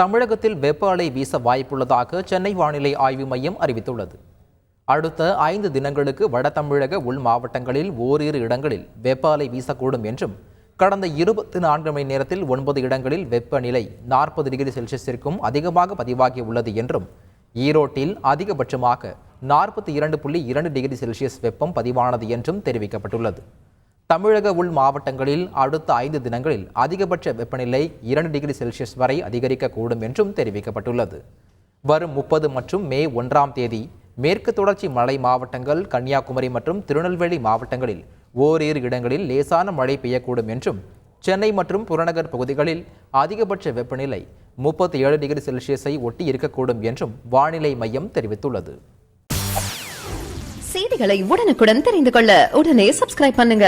தமிழகத்தில் வெப்ப அலை வீச வாய்ப்புள்ளதாக சென்னை வானிலை ஆய்வு மையம் அறிவித்துள்ளது. அடுத்த ஐந்து தினங்களுக்கு வட தமிழக உள் மாவட்டங்களில் ஓரிரு இடங்களில் வெப்ப அலை வீசக்கூடும் என்றும் கடந்த இருபத்தி நான்கு மணி நேரத்தில் ஒன்பது இடங்களில் வெப்பநிலை நாற்பது டிகிரி செல்சியஸிற்கும் அதிகமாக பதிவாகி உள்ளது என்றும் ஈரோட்டில் அதிகபட்சமாக நாற்பத்தி இரண்டு புள்ளி இரண்டு டிகிரி செல்சியஸ் வெப்பம் பதிவானது என்றும் தெரிவிக்கப்பட்டுள்ளது. தமிழக உள் மாவட்டங்களில் அடுத்த ஐந்து தினங்களில் அதிகபட்ச வெப்பநிலை இரண்டு டிகிரி செல்சியஸ் வரை அதிகரிக்கக்கூடும் என்றும் தெரிவிக்கப்பட்டுள்ளது. வரும் முப்பது மற்றும் மே ஒன்றாம் தேதி மேற்கு தொடர்ச்சி மலை மாவட்டங்கள் கன்னியாகுமரி மற்றும் திருநெல்வேலி மாவட்டங்களில் ஓரிரு இடங்களில் லேசான மழை பெய்யக்கூடும் என்றும் சென்னை மற்றும் புறநகர் பகுதிகளில் அதிகபட்ச வெப்பநிலை முப்பத்தி ஏழு டிகிரி செல்சியஸை ஒட்டி இருக்கக்கூடும் என்றும் வானிலை மையம் தெரிவித்துள்ளது. செய்திகளை உடனுக்குடன் தெரிந்து கொள்ள உடனே சப்ஸ்கிரைப் பண்ணுங்க.